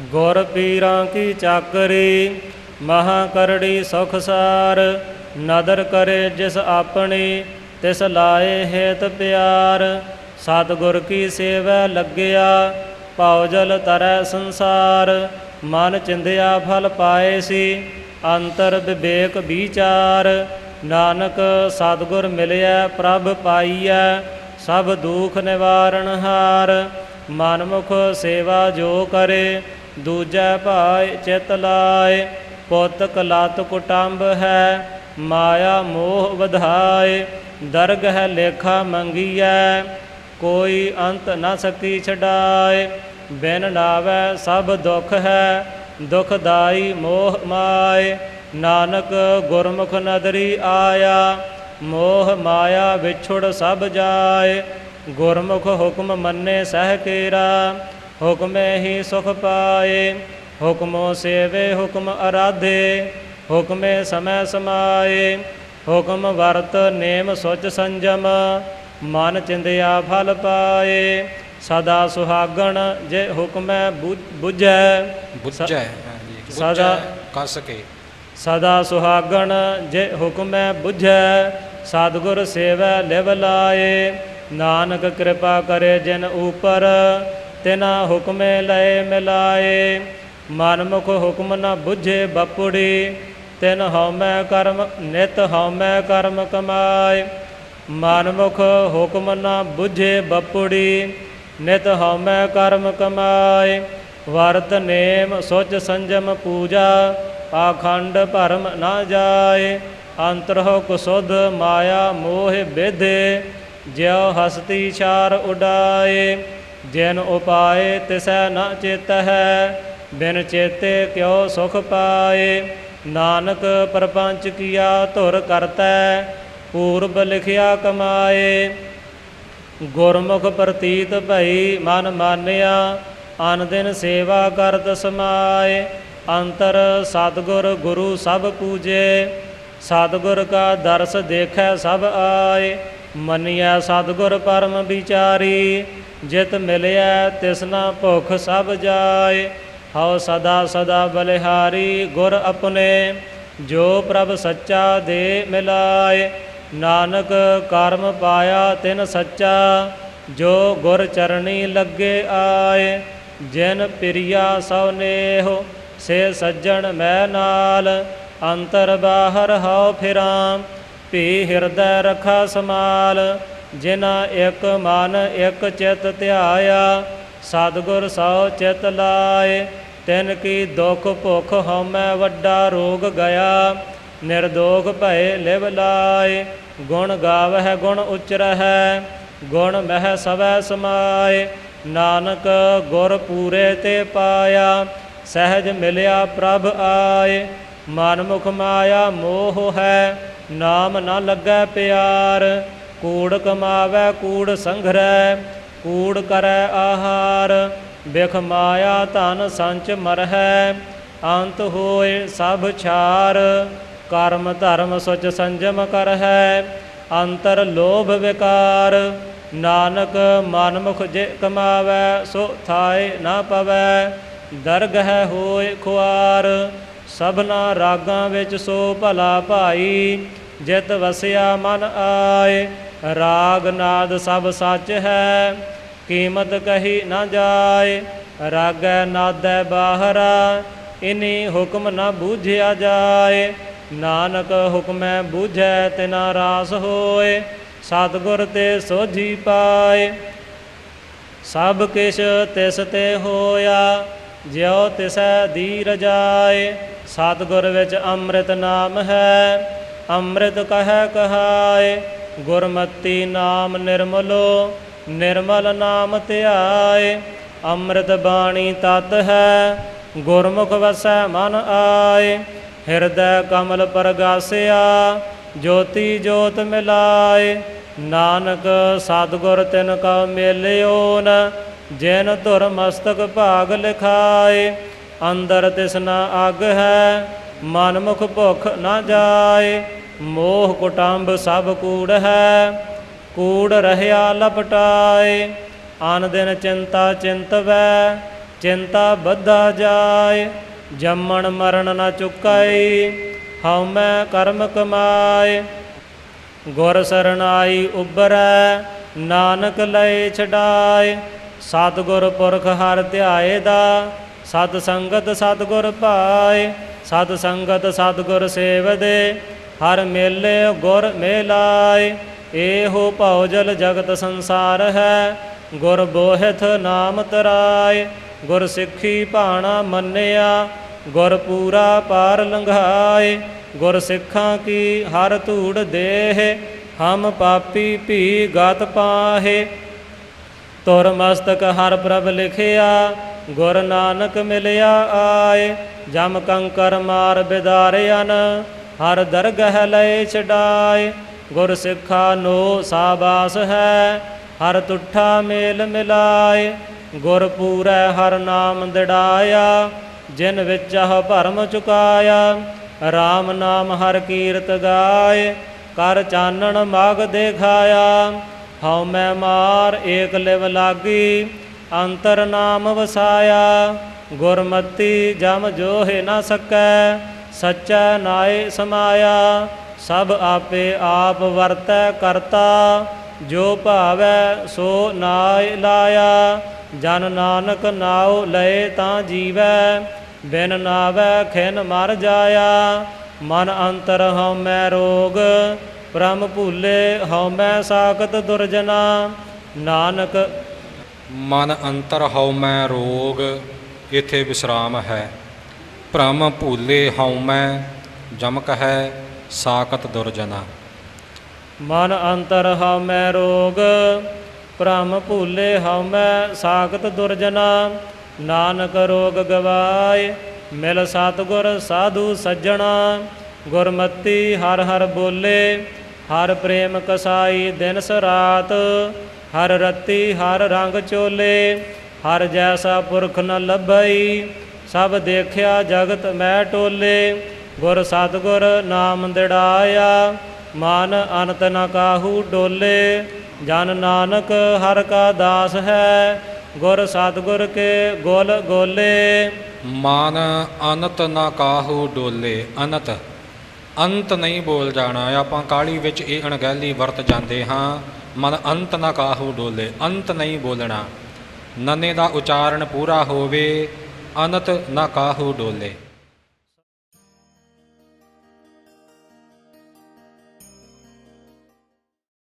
ਗੁਰ ਪੀਰਾਂ ਕੀ ਚਾਕਰੀ, ਮਹਾ ਕਰੜੀ ਸੁਖ ਸਾਰ। ਨਦਰ ਕਰੇ ਜਿਸ ਆਪਣੀ, ਤਿਸ ਲਾਏ ਹੇਤ ਪਿਆਰ। ਸਤਿਗੁਰ ਕੀ ਸੇਵਾ ਲੱਗਿਆ, ਭਾਉ ਜਲ ਤਰੈ ਸੰਸਾਰ। ਮਨ ਚਿੰਦਿਆ ਫਲ ਪਾਏ ਸੀ, ਅੰਤਰ ਵਿਵੇਕ ਵਿਚਾਰ। ਨਾਨਕ ਸਤਿਗੁਰ ਮਿਲਿਆ ਪ੍ਰਭ ਪਾਈਐ, ਸਭ ਦੁਖ ਨਿਵਾਰਨ ਹਾਰ। ਮਨਮੁਖ ਸੇਵਾ ਜੋ ਕਰੇ ਦੂਜੈ ਭਾਇ ਚਿਤ ਲਾਏ ਪੁੱਤ ਕਲਤ ਕੁਟੰਬ ਹੈ, ਮਾਇਆ ਮੋਹ ਵਧਾਏ ਦਰਗ ਹੈ ਲੇਖਾ ਮੰਗੀਐ, ਕੋਈ ਅੰਤ ਨਾ ਸਕੀ ਛਡਾਏ ਬਿਨ ਨਾਵੈ ਸਭ ਦੁਖ ਹੈ, ਦੁਖਦਾਈ ਮੋਹ ਮਾਏ ਨਾਨਕ ਗੁਰਮੁਖ ਨਦਰੀ ਆਇਆ, ਮੋਹ ਮਾਇਆ ਵਿਛੁੜ ਸਭ ਜਾਏ ਗੁਰਮੁਖ ਹੁਕਮ ਮੰਨੇ ਸਹਿ ਕੇਰਾ ਹੁਕਮੇ ਹੀ ਸੁਖ ਪਾਏ। ਹੁਕਮੋ ਸੇਵੇ ਹੁਕਮ ਅਰਾਧੇ ਹੁਕਮੇ ਸਮੈ ਸਮਾਏ। ਹੁਕਮ ਵਰਤ ਨੇਮ ਸੁਚ ਸੰਜਮ ਮਨ ਚਿੰਦਿਆ ਫਲ ਪਾਏ। ਸਦਾ ਸੁਹਾਗਣ ਜੇ ਹੁਕਮੈ ਬੁਝ- ਬੁਝੈ ਸਦਾ- ਕਸ ਕੇ ਸਦਾ ਸੁਹਾਗਣ ਜੇ ਹੁਕਮੈ ਬੁਝੈ ਸਤਿਗੁਰ ਸੇਵੈ ਲਿਵ ਲਾਏ। ਨਾਨਕ ਕਿਰਪਾ ਕਰੇ ਜਿਨ ਉਪਰ ਤਿਨਾ ਹੁਕਮੇ ਲਏ ਮਿਲਾਏ। ਮਨਮੁਖ ਹੁਕਮ ਨ ਬੁਝੇ ਬਪੁੜੀ। ਤਿਨ ਹਉਮੈ ਕਰਮ, ਨਿਤ ਹਉਮੈ ਕਰਮ ਕਮਾਏ। ਮਨਮੁਖ ਹੁਕਮ ਨ ਬੁਝੇ ਬਪੁੜੀ। ਨਿਤ ਹਉਮੈ ਕਰਮ ਕਮਾਏ। ਵਰਤ ਨੇਮ ਸੁਚ ਸੰਜਮ ਪੂਜਾ। ਆਖੰਡ ਭਰਮ ਨਾ ਜਾਏ। ਅੰਤਰਹੁ ਕੁਸੁਧ ਮਾਇਆ ਮੋਹ ਵਿਧੇ ਜਿਉ ਹਸਤੀ ਛਾਰ ਉਡਾਏ। ਜਿਨ ਉਪਾਏ ਤਿਸੈ ਨ ਚੇਤ ਹੈ ਬਿਨ ਚੇਤੇ ਕਿਉ ਸੁਖ ਪਾਏ। ਨਾਨਕ ਪਰਪੰਚ ਕੀਆ ਧੁਰ ਕਰਤੈ, ਪੂਰਬ ਲਿਖਿਆ ਕਮਾਏ। ਗੁਰਮੁਖ ਪ੍ਰਤੀਤ ਭਈ ਮਨ ਮਾਨਿਆ, ਅਨ ਦਿਨ ਸੇਵਾ ਕਰਤ ਸਮਾਏ। ਅੰਤਰ ਸਤਿਗੁਰ ਗੁਰੂ ਸਭ ਪੂਜੇ, ਸਤਿਗੁਰ ਕਾ ਦਰਸ ਦੇਖੈ ਸਭ ਆਏ। ਮੰਨਿਆ ਸਤਿਗੁਰ ਪਰਮ ਵਿਚਾਰੀ ਜਿਤ ਮਿਲਿਆ ਤਿਸਨਾ ਭੁਖ ਸਭ ਜਾਏ, ਹਉ ਸਦਾ ਸਦਾ ਬਲਿਹਾਰੀ ਗੁਰ ਆਪਣੇ। ਜੋ ਪ੍ਰਭ ਸੱਚਾ ਦੇ ਮਿਲਾਏ, ਨਾਨਕ ਕਰਮ ਪਾਇਆ ਤਿਨ ਸੱਚਾ। ਜੋ ਗੁਰ ਚਰਣੀ ਲੱਗੇ ਆਏ, ਜਿਨ ਪਿਰਿਆ ਸੋ ਨੇਹੋ, ਸੇ ਸੱਜਣ ਮੈਂ ਨਾਲ। ਅੰਤਰ ਬਾਹਰ ਹਉ ਫਿਰਾਂ, ਭੀ ਹਿਰਦੈ ਰਖਾ ਸਮਾਲ। ਜਿਨਾ ਇੱਕ ਮਨ ਇੱਕ ਚਿਤ ਧਿਆਇਆ, ਸਤਿਗੁਰ ਸੋ ਚਿਤ ਲਾਏ। ਤਿਨ ਕੀ ਦੁਖ ਭੁਖ ਹਉਮੈ ਵੱਡਾ ਰੋਗ ਗਿਆ, ਨਿਰਦੋਖ ਭਏ ਲਿਵ ਲਾਏ। ਗੁਣ ਗਾਵਹਿ ਗੁਣ ਉਚਰਹਿ, ਗੁਣ ਮਹਿ ਸਵੈ ਸਮਾਏ। ਨਾਨਕ ਗੁਰ ਪੂਰੇ ਤੇ ਪਾਇਆ, ਸਹਿਜ ਮਿਲਿਆ ਪ੍ਰਭ ਆਏ। ਮਨ ਮੁਖ ਮਾਇਆ ਮੋਹ ਹੈ, ਨਾਮ ਨਾ ਲੱਗੈ ਪਿਆਰ। ਕੂੜ ਕਮਾਵੈ, ਕੂੜ ਸੰਘਰੈ, ਕੂੜ ਕਰੈ ਆਹਾਰ। ਬਿਖ ਮਾਇਆ ਧਨ ਸੰਚ ਮਰਹਿ, ਅੰਤ ਹੋਏ ਸਭ ਛਾਰ। ਕਰਮ ਧਰਮ ਸੁਚ ਸੰਜਮ ਕਰਹਿ, ਅੰਤਰ ਲੋਭ ਵਿਕਾਰ। ਨਾਨਕ ਮਨਮੁਖ ਜੇ ਕਮਾਵੈ, ਸੋ ਥਾਏ ਨਾ ਪਵੈ। ਦਰਗ ਹੈ ਹੋਏ ਖੁਆਰ, ਸਭਨਾ ਰਾਗਾਂ ਵਿੱਚ ਸੋ ਭਲਾ ਭਾਈ, ਜਿਤ ਵਸਿਆ ਮਨ ਆਏ। ਰਾਗ ਨਾਦ ਸਭ ਸੱਚ ਹੈ, ਕੀਮਤ ਕਹੀ ਨਾ ਜਾਏ, ਰਾਗੈ ਨਾਦੈ ਬਾਹਰਾ, ਇਨੀ ਹੁਕਮ ਨਾ ਬੂਝਿਆ ਜਾਏ। ਨਾਨਕ ਹੁਕਮੈ ਬੂਝੈ, ਤਿਨਾ ਰਾਸ ਹੋਏ, ਸਤਿਗੁਰ ਤੇ ਸੋਝੀ ਪਾਏ। ਸਭ ਕਿਛ ਤਿਸ ਤੇ ਹੋਇਆ, ਜਿਉ ਤਿਸੈ ਦੀ ਰਜਾਏ ਸਤਿਗੁਰ ਵਿੱਚ ਅੰਮ੍ਰਿਤ ਨਾਮ ਹੈ, ਅੰਮ੍ਰਿਤ ਕਹੈ ਕਹਾਏ ਗੁਰਮਤੀ ਨਾਮ ਨਿਰਮਲੋ, ਨਿਰਮਲ ਨਾਮ ਧਿਆਏ, ਅੰਮ੍ਰਿਤ ਬਾਣੀ ਤਤ ਹੈ, ਗੁਰਮੁਖ ਵਸੈ ਮਨ ਆਏ। ਹਿਰਦੈ ਕਮਲ ਪਰਗਾਸਿਆ, ਜੋਤੀ ਜੋਤ ਮਿਲਾਏ। ਨਾਨਕ ਸਤਿਗੁਰ ਤਿਨ ਕਾ ਮੇਲਿਓ ਨ ਜਿਨ ਧੁਰ ਮਸਤਕ ਭਾਗ ਲਿਖਾਏ। ਅੰਦਰ ਤਿਸਨਾ ਅਗ ਹੈ, ਮਨ ਮੁਖ ਭੁਖ ਨਾ ਜਾਏ। ਮੋਹ ਕੁਟੰਬ ਸਭ ਕੂੜ ਹੈ, ਕੂੜ ਰਹਿਆ ਲਪਟਾਏ, ਆਨ ਦਿਨ ਚਿੰਤਾ ਚਿੰਤਵੈ, ਚਿੰਤਾ ਬੱਧਾ ਜਾਏ, ਜੰਮਣ ਮਰਨ ਨਾ ਚੁਕਾਈ, ਹਉ ਮੈਂ ਕਰਮ ਕਮਾਏ। ਗੁਰ ਸਰਨਾਈ ਉਬਰੈ ਨਾਨਕ ਲਏ ਛਡਾਏ, ਸਤਿਗੁਰ ਪੁਰਖ ਹਰ ਧਿਆਏ ਦਾ ਸਤ ਸੰਗਤ ਸਤਿਗੁਰ ਭਾਏ ਸਤ ਸੰਗਤ ਸਤਿਗੁਰ ਸੇਵਦੇ ਹਰ ਮੇਲੇ ਗੁਰ ਮੇਲਾਏ ਏਹੋ ਭਉਜਲ ਜਗਤ ਸੰਸਾਰ ਹੈ, ਗੁਰ ਬੋਹਿਥ ਨਾਮ ਤਰਾਏ, ਗੁਰ ਸਿੱਖੀ ਭਾਣਾ ਮੰਨਿਆ, ਗੁਰ ਪੂਰਾ ਪਾਰ ਲੰਘਾਏ, ਗੁਰ ਸਿੱਖਾਂ ਕੀ ਹਰ ਧੂੜ ਦੇਹ, ਹਮ ਪਾਪੀ ਭੀ ਗਤ ਪਾਹੇ। ਤੁਰ ਮਸਤਕ ਹਰ ਪ੍ਰਭ ਲਿਖਿਆ, ਗੁਰ ਨਾਨਕ ਮਿਲਿਆ ਆਏ, ਜਮ ਕੰਕਰ ਮਾਰ ਬਿਦਾਰਿਆਨ ਹਰ ਦਰਗਹਿ ਲਏ ਛਡਾਏ, ਗੁਰ ਸਿੱਖਾ ਨੋ ਸਾਬਾਸ ਹੈ, ਹਰ ਤੁਠਾ ਮੇਲ ਮਿਲਾਏ, ਗੁਰ ਪੂਰੈ ਹਰ ਨਾਮ ਦਿੜਾਇਆ, ਜਿਨ ਵਿੱਚ ਆਹ ਭਰਮ ਚੁਕਾਇਆ RAM ਨਾਮ ਹਰ ਕੀਰਤ ਗਾਏ, ਕਰ ਚਾਨਣ ਮਗ ਦੇਖਾਇਆ, ਹਉ ਮੈਂ ਮਾਰ ਏਕ ਲਿਵ ਲਾਗੀ, ਅੰਤਰ ਨਾਮ ਵਸਾਇਆ, ਗੁਰਮਤੀ ਜਮ ਜੋਹਿ ਨਾ ਸਕੈ ਸੱਚਾ ਨਾਏ ਸਮਾਇਆ, ਸਭ ਆਪੇ ਆਪ ਵਰਤੈ ਕਰਤਾ। ਜੋ ਭਾਵੈ ਸੋ ਨਾਇ ਲਾਇਆ, ਜਨ ਨਾਨਕ ਨਾਉ ਲਏ ਤਾਂ ਜੀਵੈ। ਬਿਨ ਨਾਵੈ ਖਿਨ ਮਰ ਜਾਇਆ, ਮਨ ਅੰਤਰ ਹਉ ਮੈਂ ਰੋਗ ਬ੍ਰਹਮ ਭੂਲੇ ਹਉ ਮੈਂ ਸਾਖਤ ਦੁਰਜਨਾ। ਨਾਨਕ ਮਨ ਅੰਤਰ ਹਉ ਮੈਂ ਰੋਗ, ਇਥੇ ਵਿਸਰਾਮ ਹੈ। ਭ੍ਰਮ ਭੂਲੇ ਹਉ ਮੈਂ ਜਮਕ ਹੈ ਸਾਕਤ ਦੁਰਜਨਾ ਮਨ ਅੰਤਰ ਹਉ ਮੈਂ ਰੋਗ, ਭ੍ਰਮ ਭੂਲੇ ਹਉ ਮੈਂ, ਸਾਖਤ ਦੁਰਜਨਾ ਨਾਨਕ ਰੋਗ ਗਵਾਏ, ਮਿਲ ਸਤਿਗੁਰ ਸਾਧੂ ਸੱਜਣਾ। ਗੁਰਮਤੀ ਹਰ ਹਰ ਬੋਲੇ, ਹਰ ਪ੍ਰੇਮ ਕਸਾਈ ਦਿਨ ਸਰਾਤ ਹਰ ਰਤੀ ਹਰ ਰੰਗ ਚੋਲੇ, ਹਰ ਜੈਸਾ ਪੁਰਖ ਨ ਲੱਭਈ ਸਭ ਦੇਖਿਆ ਜਗਤ ਮੈਂ ਟੋਲੇ, ਗੁਰ ਸਤਿਗੁਰ ਨਾਮ ਦਿੜਾਇਆ, ਮਨ ਅਨੰਤ ਨ ਕਾਹੂ ਡੋਲੇ, ਜਨ ਨਾਨਕ ਹਰ ਕਾ ਦਾਸ ਹੈ, ਗੁਰ ਸਤਿਗੁਰ ਕੇ ਗੋਲ ਗੋਲੇ। ਮਨ ਅਨਤ ਨਾ ਕਾਹੂ ਡੋਲੇ, ਅਨੰਤ, ਅੰਤ ਨਹੀਂ ਬੋਲ ਜਾਣਾ, ਆਪਾਂ ਕਾਲੀ ਵਿੱਚ ਇਹ ਅਣਗਹਿਲੀ ਵਰਤ ਜਾਂਦੇ ਹਾਂ, ਮਨ ਅੰਤ ਨਾ ਕਾਹੂ ਡੋਲੇ, ਅੰਤ ਨਹੀਂ ਬੋਲਣਾ। ਨਨੇ ਦਾ ਉਚਾਰਨ ਪੂਰਾ ਹੋਵੇ ਅਨਤ ਨਾ ਕਾਹੂ ਡੋਲੇ।